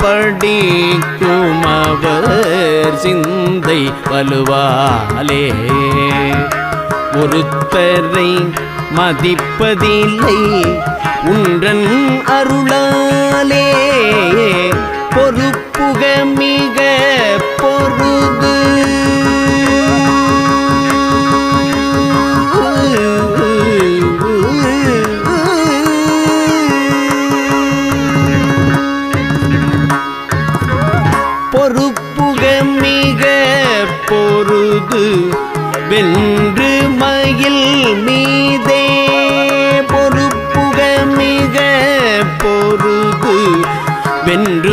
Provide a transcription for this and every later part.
படிக்கும் அவர் சிந்தை வலுவாலே. ஒருத்தரை மதிப்பதில்லை உன்றன் அருளாலே. வென்று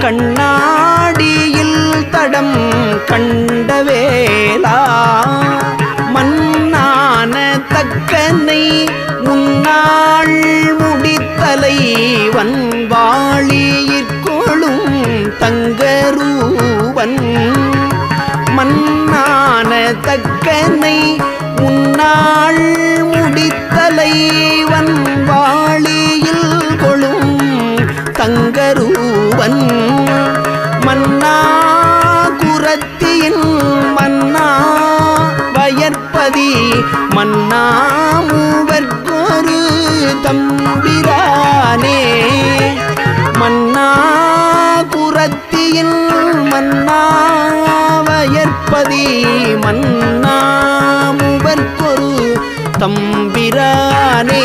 கண்ணாடியில் தடம் கண்டவேலா மண்ணான தக்கனை முன்னாள் முடித்தலை வன்வாளியிற்கொளும் தங்கரூவன். மண்ணான தக்கனை முன்னாள் முடித்தலை வன்வாளியில் கொழும் தங்கரூவன். வயற்பதி மன்னா தம்பிரானே.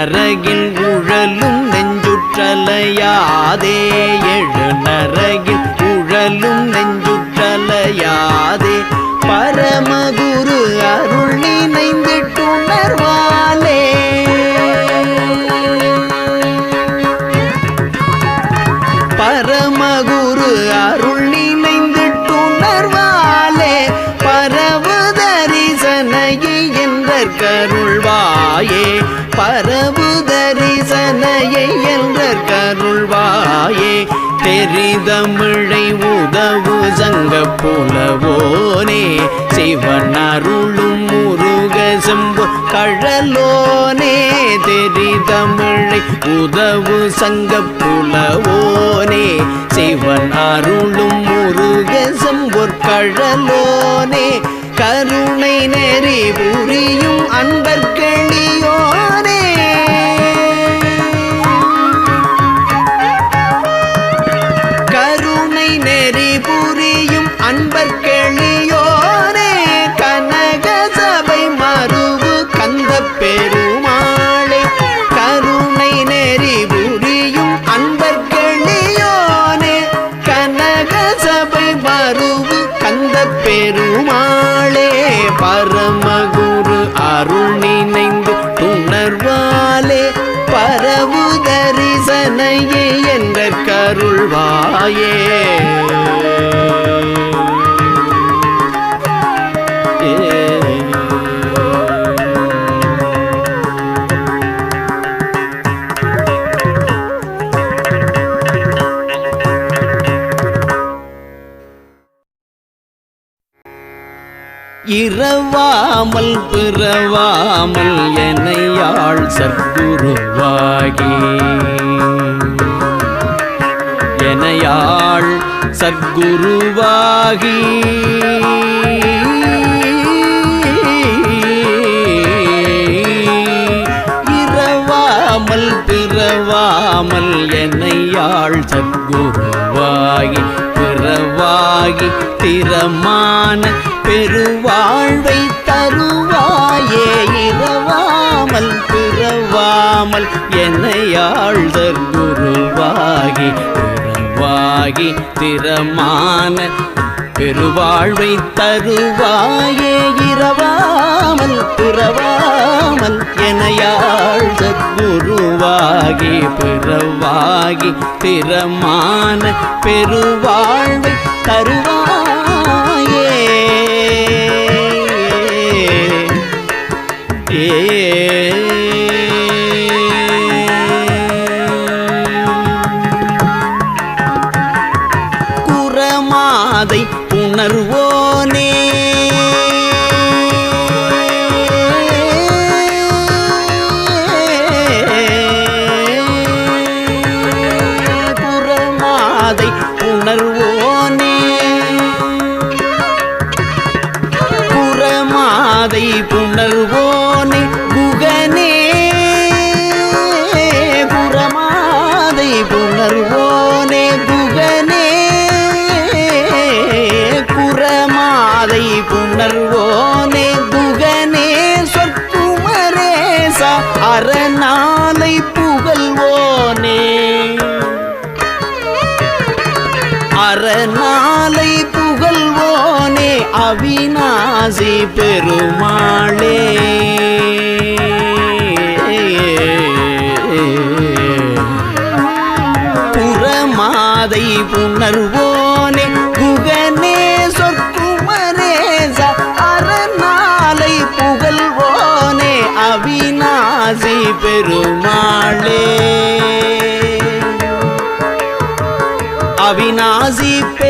நரகில் உழலும் நெஞ்சுற்றலையாதே. எழு நரகில் உழலும் நெஞ்சுற்றலையாதே. பரமகுரு அருள் தாயே தெரிதமிழை உதவு சங்க புலவோனே சிவனருளும் முருக செம்பு கழலோனே தெரிதமிழை உதவு சங்க புலவோனே சிவன் அருளும் முருக செம்பொற் கழலோனே கருணை நெறி புரியும் அன்பர்கள் தாயே இரவாமல் பிறவாமல் என்னையாள் சற்குருவாகி எனையாள் சத்குருவாகி. இரவாமல் பிறவாமல் என்னையாள் சத்குருவாகி. பிறவாகி திறமான பெருவாழ்வை தருவாயே. இரவாமல் பிறவாமல் என்னையாள் தற்குருவாகி ஆகி திறமான பெருவாழ்வை தருவாயே இரவாமல் பிறவாமல் எனையாள் சத்குருவாகி பிறவாகி திறமான பெருவாழ்வை தருவாயே. ஏ பெருமாளே. புறமாதை புணர்வோனே குகனே சொற்குமரேச அரணாலை புகழ்வோனே அவிநாசி பெருமாளே. அவிநாசி பெ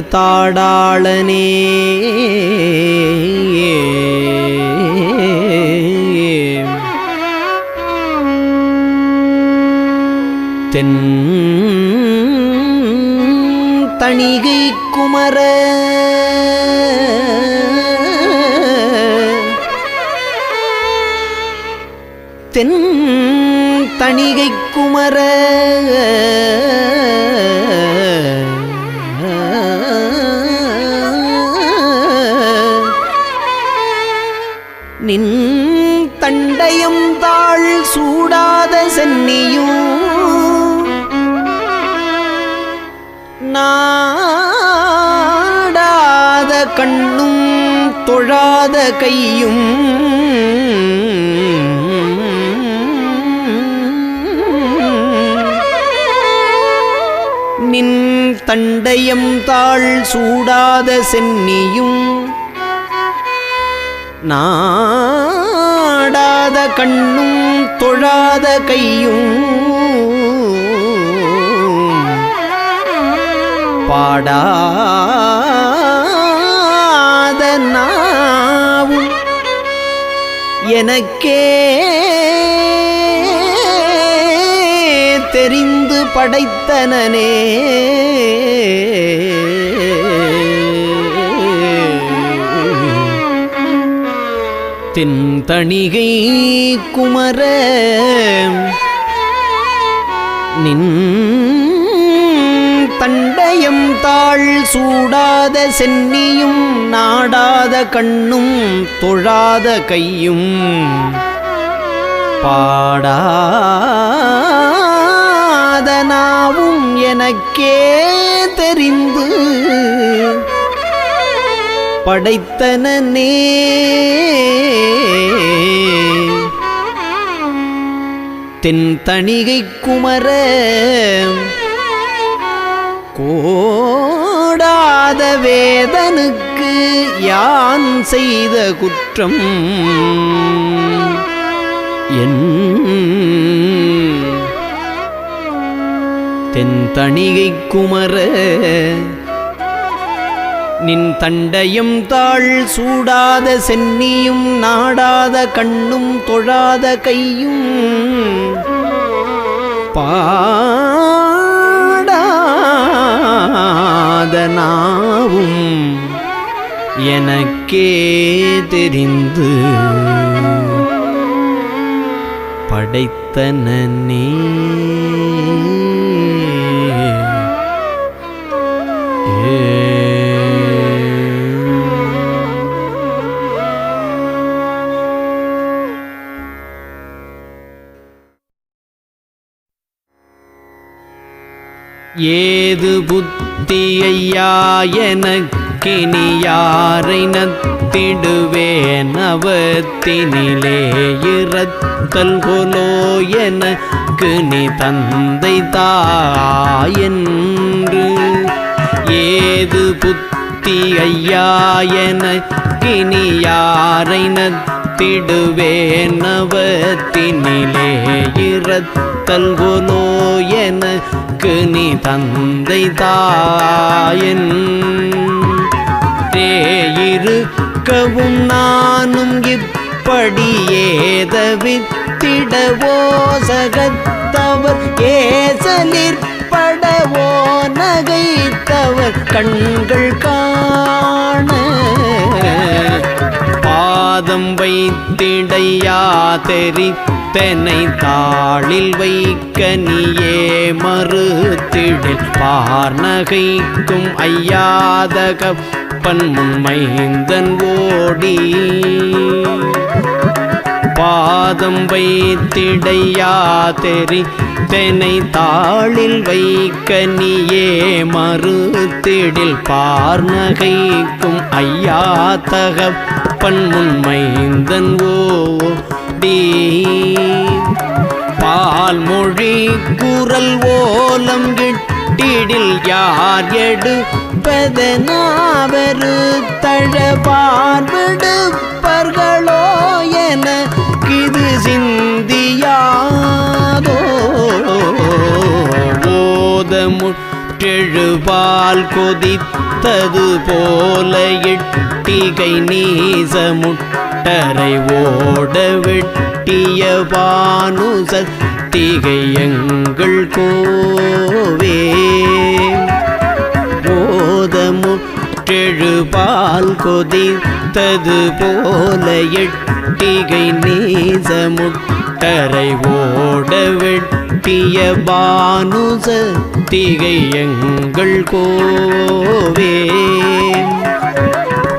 தாடாளனே. தென் தணிகை குமர. தென் தணிகை குமர. நின் தண்டையும் தாழ் சூடாத சென்னியும் நாடாத கண்ணும் தொழாத கையும். நின் தண்டையம் தாழ் சூடாத சென்னியும் நான் நாடாத கண்ணும் தொழாத கையும். பாடாத நாவும் எனக்கே தெரிந்து படைத்தனனே. தென்தணிகை குமர நின் தண்டயம் தாழ் சூடாத சென்னியும் நாடாத கண்ணும் தொழாத கையும். பாடாதனாவும் எனக்கே தெரிந்து படைத்தனே தென் தணிகை குமர கோடாத வேதனுக்கு யான் செய்த குற்றம்? என் தென்தணிகை குமர நின் தண்டையும் தாழ் சூடாத சென்னியும் நாடாத கண்ணும் தொழாத கையும். பாடாத நாவும் எனக்கே தெரிந்து படைத்தனே ஏ ஏது புத்தியையா எனக்கினி யாரை நத்திடுவேன் அவத்தினிலே இறத்தல் கொலோ எனக்கு நீ தந்தை தாயென்று. ஏது புத்தி ஐயா எனக்கினி யாரை நத்திடுவேன் அவத்தினிலே இறத்தல் கொலோ எனக்கு நீ தந்தை தாயன். தேயிருக்கவும் நானும் இப்படியே தவித்திடவோ சகத்தவர் ஏசலிற்படவோ நகைத்தவர் கண்கள் காண. பாதம் வைத்திடையா தெரித்தனை தாளில் வைக்க நீயே மறுத்திடில். பார் நகைக்கும் ஐயாதகப்பன் முன்மைந்தன் ஓடி. பாதம் வைத்திடையா தெரி தெனை தாளில் வைக்க நீயே மறுத்திடில் பார்நகைக்கும் ஐயா தகப்பன் முன்மைந்தன் ஓடி. பால் மொழி குரல் ஓலம் கிட்டிடில் யார் எடுப்பதனாவரு தழ பார்விடுப்பர்களோ சிந்தியாதோ ஓத கொதித்தது போல எட்டிகை நீச முட்டரை ஓட வெட்டிய பானுசத்திகை எங்கள் கோவே. போதமுற்றெழுபால் கொதித்தது போல எட்டிகை நீச முட்ட முட்டரை ஓட வெட்டிய பானுச திகை எங்கள் கோவே.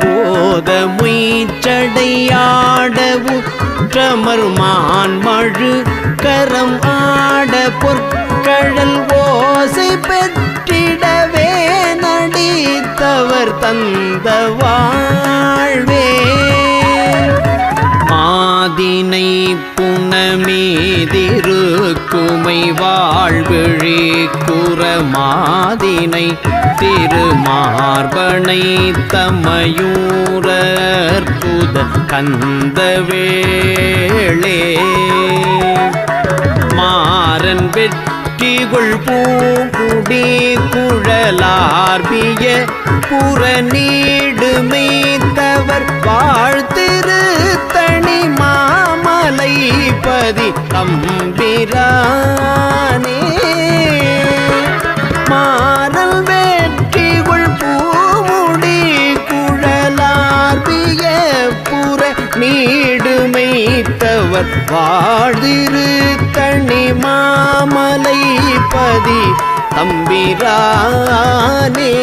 போத முய்ச்சடையாடவு உற்றமர்மான் மழு கரம் ஆட பொற்கடல் ஓசை பெற்றிடவே. நடித்தவர் தந்த வாழ்வே. ஆதினை புனமீதிருக்குமை வாழ்விழி குறமாதினை திருமார்பனை தமையூரற்புத கந்தவேளே மாறன் வெற்றிகுள் பூங்குடி குழலார்பிய புறநீடுமைத்தவர் வாழ்த்திருத்தணி மாமலை பதி தம்பிரானே. மாறல் வெற்றிகுள் பூமுடி குழலார்பிய புற நீடுமைத்தவர் வாழ்திரு தனி மாமலை பதி தம்பிரானே.